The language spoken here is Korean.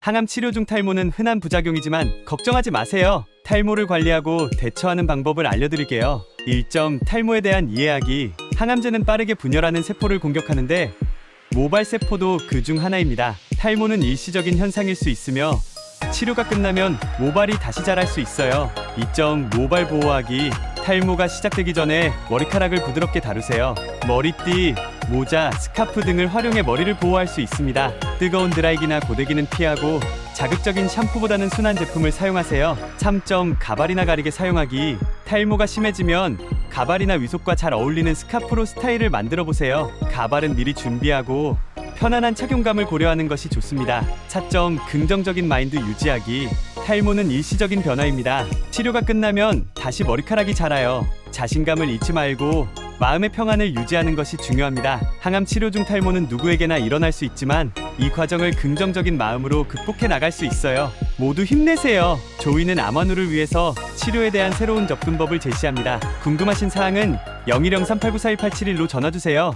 항암 치료 중 탈모는 흔한 부작용이지만 걱정하지 마세요. 탈모를 관리하고 대처하는 방법을 알려드릴게요. 1점 탈모에 대한 이해하기. 항암제는 빠르게 분열하는 세포를 공격하는데 모발 세포도 그 중 하나입니다. 탈모는 일시적인 현상일 수 있으며 치료가 끝나면 모발이 다시 자랄 수 있어요. 2점 모발 보호하기. 탈모가 시작되기 전에 머리카락을 부드럽게 다루세요. 머리띠, 모자, 스카프 등을 활용해 머리를 보호할 수 있습니다. 뜨거운 드라이기나 고데기는 피하고 자극적인 샴푸보다는 순한 제품을 사용하세요. 3점 가발이나 가리개 사용하기. 탈모가 심해지면 가발이나 위속과 잘 어울리는 스카프로 스타일을 만들어 보세요. 가발은 미리 준비하고 편안한 착용감을 고려하는 것이 좋습니다. 차점 긍정적인 마인드 유지하기. 탈모는 일시적인 변화입니다. 치료가 끝나면 다시 머리카락이 자라요. 자신감을 잃지 말고 마음의 평안을 유지하는 것이 중요합니다. 항암 치료 중 탈모는 누구에게나 일어날 수 있지만 이 과정을 긍정적인 마음으로 극복해 나갈 수 있어요. 모두 힘내세요. 조이는 암환우를 위해서 치료에 대한 새로운 접근법을 제시합니다. 궁금하신 사항은 010389418771로 전화 주세요.